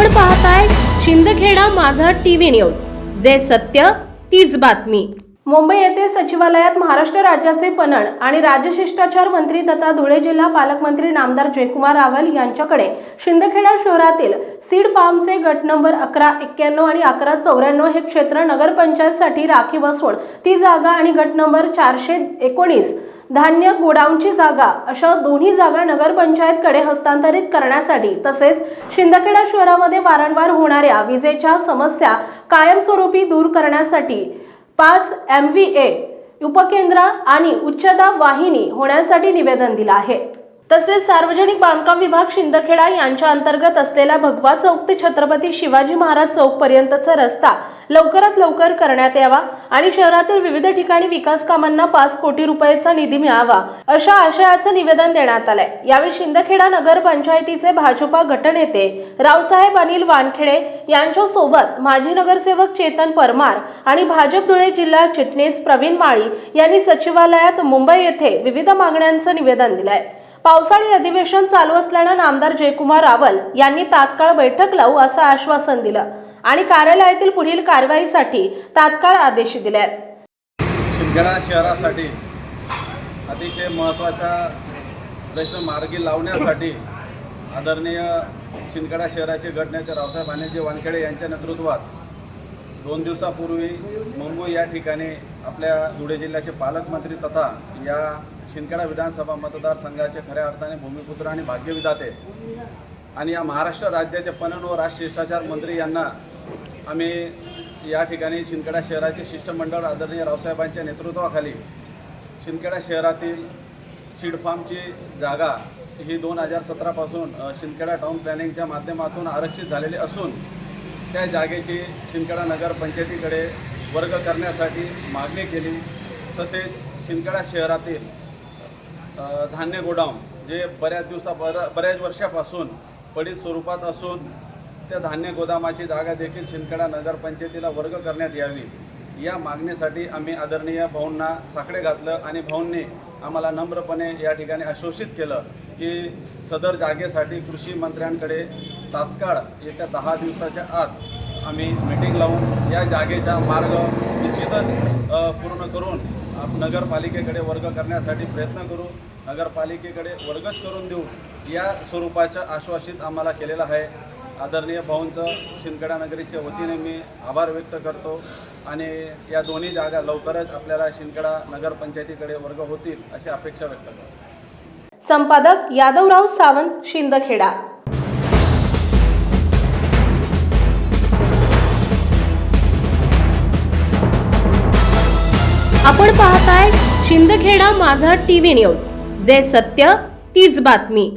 आपण पाहताय शिंदखेडा माझा टीव्ही न्यूज. जे सत्य तीच बातमी. मुंबई येथे सचिवालयात महाराष्ट्र राज्याचे पणन आणि राज्यशिष्टाचार मंत्री तथा धुळे जिल्हा पालकमंत्री नामदार जयकुमार रावल यांच्याकडे शिंदखेडा शहरातील सीड फार्मचे गट नंबर अकरा एक्क्याण्णव आणि अकरा चौऱ्याण्णव हे क्षेत्र नगरपंचायतसाठी राखीव असून ती जागा आणि गट नंबर चारशे एकोणीस धान्य गोडाऊनची जागा अशा दोन्ही जागा नगरपंचायतकडे हस्तांतरित करण्यासाठी तसेच शिंदखेडा शहरामध्ये वारंवार होणाऱ्या विजेच्या समस्या कायमस्वरूपी दूर करण्यासाठी पाच एम व्ही ए उपकेंद्र आणि उच्चदाब वाहिनी होण्यासाठी निवेदन दिलं आहे. तसेच सार्वजनिक बांधकाम विभाग शिंदखेडा यांच्या अंतर्गत असलेला भगवा चौक ते छत्रपती शिवाजी महाराज चौक पर्यंतचा रस्ता लवकरात लवकर करण्यात यावा आणि शहरातील विविध ठिकाणी विकास कामांना पाच कोटी रुपयाचा निधी मिळावा अशा आशयाचं निवेदन देण्यात आलंय. यावेळी शिंदखेडा नगर पंचायतीचे भाजपा गटनेते रावसाहेब अनिल वानखेडे यांच्या सोबत माजी नगरसेवक चेतन परमार आणि भाजप धुळे जिल्हा चिटणीस प्रवीण माळी यांनी सचिवालयात मुंबई येथे विविध मागण्यांचं निवेदन दिलंय. पावसाळी अधिवेशन चालू असल्यानं नामदार जयकुमार रावल यांनी तात्काळ बैठक लावू असं आश्वासन दिलं आणि कार्यालयातील पुढील कारवाईसाठी तात्काळ आदेश दिले. आहेत शिंदखेडा शहरासाठी अतिशय महत्त्वाचा प्रश्न मार्गी लावण्यासाठी आदरणीय शिंदखेडा शहराचे गटनेते रावसाहेब आनेजी वानखेडे यांच्या नेतृत्वात दोन दिवसापूर्वी मुंबई या ठिकाणी आपल्या धुळे जिल्ह्याचे पालकमंत्री तथा या शिंदखेडा विधानसभा मतदारसंघाचे खऱ्या अर्थाने भूमिपुत्र आणि भाग्यविधाते आणि या महाराष्ट्र राज्याचे पणन व राजशिष्टाचार मंत्री यांना आम्ही या ठिकाणी शिंदखेडा शहराचे शिष्टमंडळ आदरणीय रावसाहेबांच्या नेतृत्वाखाली शिंदखेडा शहरातील शिडफार्मची जागा ही दोन हजार सतरापासून शिंदखेडा टाउन प्लॅनिंगच्या माध्यमातून आरक्षित झालेली असून त्या जागेची शिंदखेडा नगरपंचायतीकडे वर्ग करण्यासाठी मागणी केली. तसेच शिंदखेडा शहरातील धान्य गोडाऊन जे बऱ्याच दिवसा बर बऱ्याच वर्षापासून पडीत स्वरूपात असून त्या धान्य गोदामाची जागा देखील शिंदखेडा नगरपंचायतीला वर्ग करण्यात यावी. या मागणीसाठी आम्ही आदरणीय भाऊंना साकडे घातलं आणि भाऊंनी आम्हाला नम्रपणे या ठिकाणी आश्वासित केलं की सदर जागेसाठी कृषी मंत्र्यांकडे तात्काळ येत्या दहा दिवसाच्या आत आम्ही मीटिंग लावून या जागेचा मार्ग निश्चितच पूर्ण करून नगरपालिकेकडे वर्ग करण्यासाठी प्रयत्न करू नगरपालिकेकडे वर्गच करून देऊ या स्वरूपाचं आश्वासित आम्हाला केलेलं आहे. आदरणीय भाऊंचं शिंदखेडा नगरीच्या वतीने मी आभार व्यक्त करतो. आणि या दोन्ही जागा लवकरच आपल्याला शिंदखेडा नगरपंचायतीकडे वर्ग होतील अशी अपेक्षा व्यक्त करतो. संपादक यादवराव सावंत शिंदखेडा. आपण पाहताय शिंदखेडा माझा टीव्ही न्यूज जे सत्य तीच बातमी.